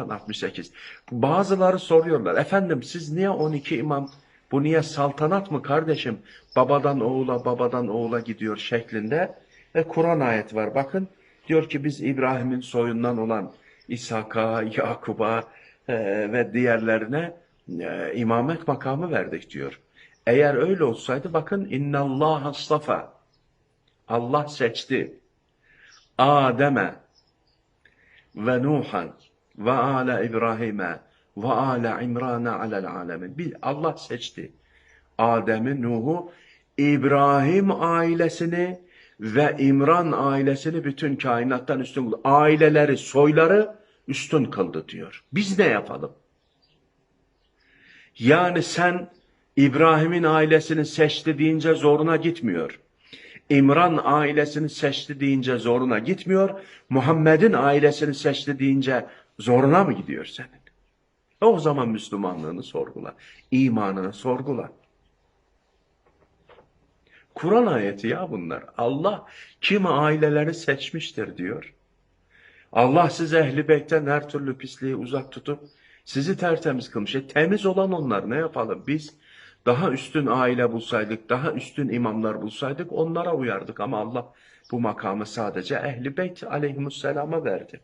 68. Bazıları soruyorlar. Efendim siz niye 12 imam? Bu niye saltanat mı kardeşim? Babadan oğula, babadan oğula gidiyor şeklinde. Ve Kur'an ayet var. Bakın diyor ki biz İbrahim'in soyundan olan İshak'a, Yakub'a e, ve diğerlerine e, imamet makamı verdik diyor. Eğer öyle olsaydı bakın innallaha astafa. Allah seçti. Adem'e ve Nuhan ve ala İbrahim'e ve ala İmran'e alel alemin. Bir Allah seçti. Adem'i, Nuh'u, İbrahim ailesini ve İmran ailesini bütün kainattan üstün kıldı. Aileleri, soyları üstün kıldı diyor. Biz ne yapalım? Yani sen İbrahim'in ailesini seçti deyince zoruna gitmiyor. İmran ailesini seçti deyince zoruna gitmiyor. Muhammed'in ailesini seçti deyince zoruna mı gidiyor senin? E o zaman Müslümanlığını sorgula. imanını sorgula. Kur'an ayeti ya bunlar. Allah kimi aileleri seçmiştir diyor. Allah size ehli beytten her türlü pisliği uzak tutup sizi tertemiz kılmış. E, temiz olan onlar ne yapalım? Biz daha üstün aile bulsaydık, daha üstün imamlar bulsaydık onlara uyardık ama Allah bu makamı sadece ehli beyt aleyhisselama verdi.